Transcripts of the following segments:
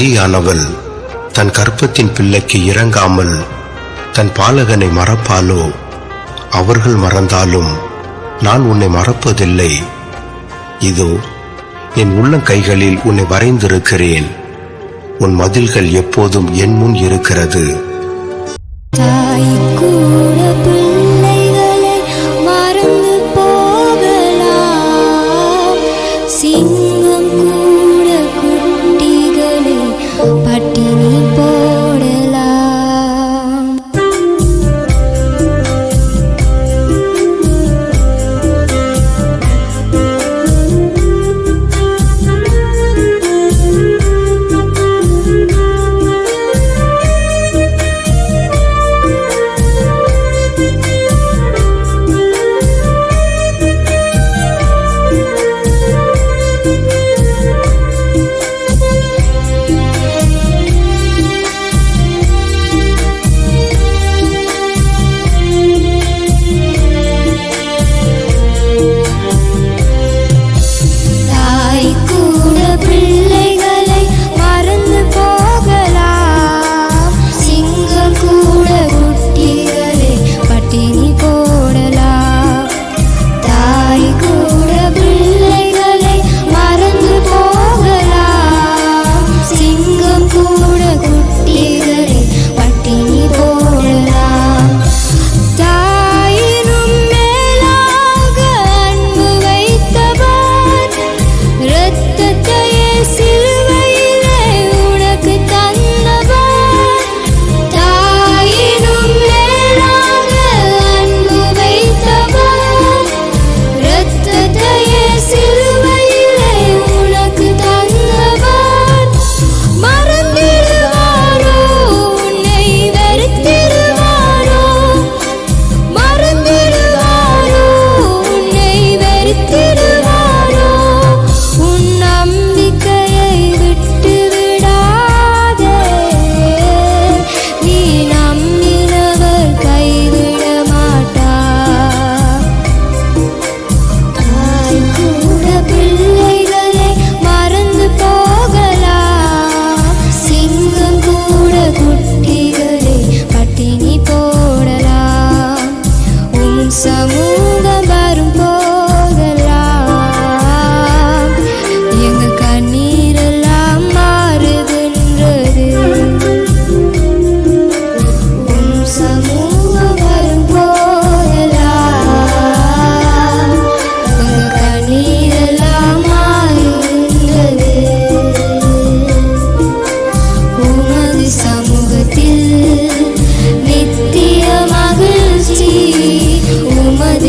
ஸ்திரீயானவள் தன் கற்பத்தின் பிள்ளைக்கு இறங்காமல் தன் பாலகனை மறப்பாலோ? அவர்கள் மறந்தாலும் நான் உன்னை மறப்பதில்லை. இதோ என் உள்ளங்கைகளில் உன்னை வரைந்திருக்கிறேன். உன் மதில்கள் எப்போதும் என் முன் இருக்கிறது.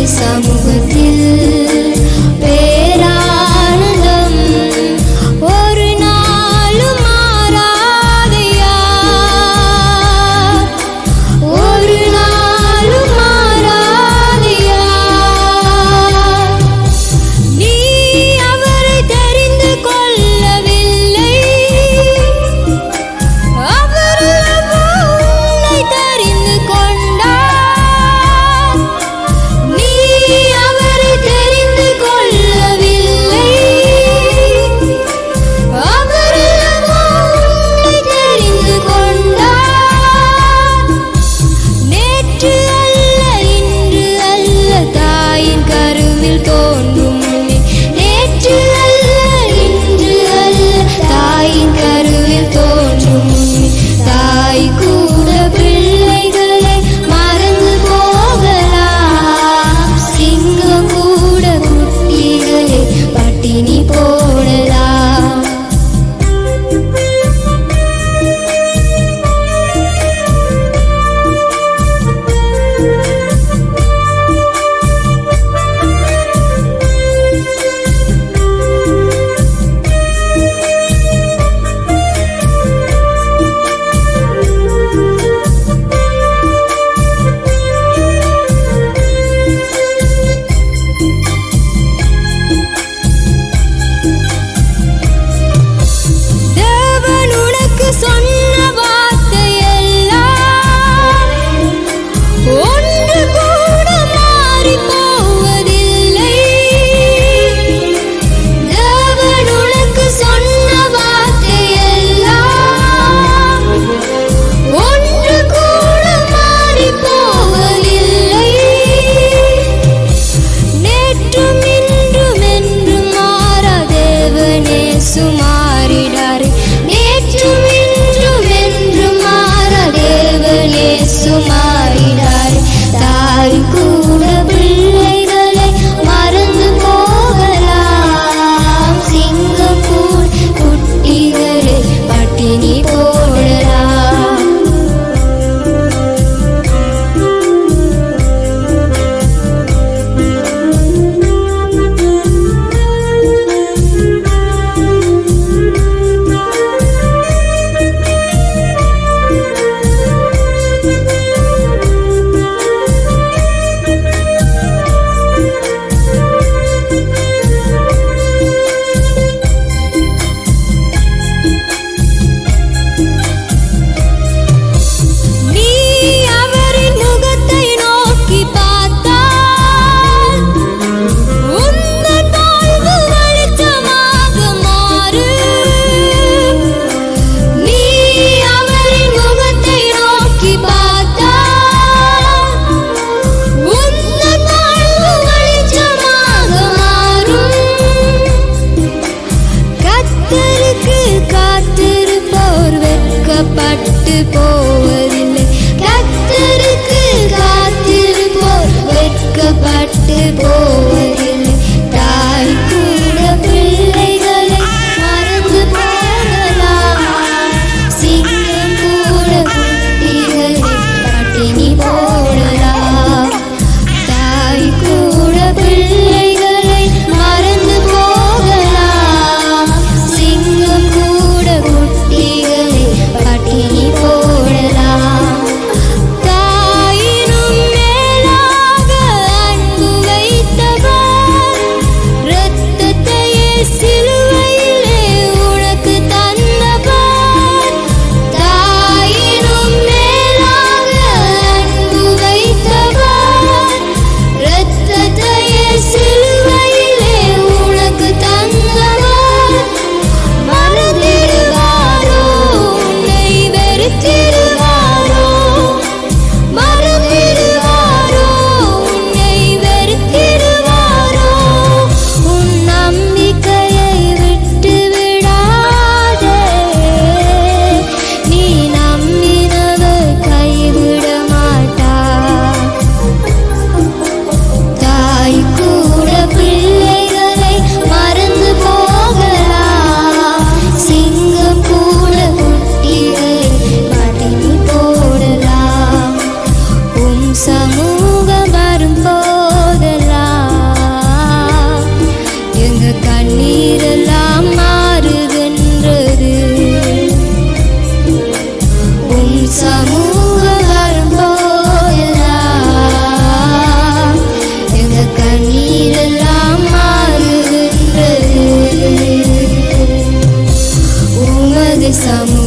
சமூகத்தில் Sumari dan கண்ணீரெல்லாம் மாறுகின்றது. உம் சமூக எங்க கண்ணீரெல்லாம் மாறுகின்றது. உமது சமூக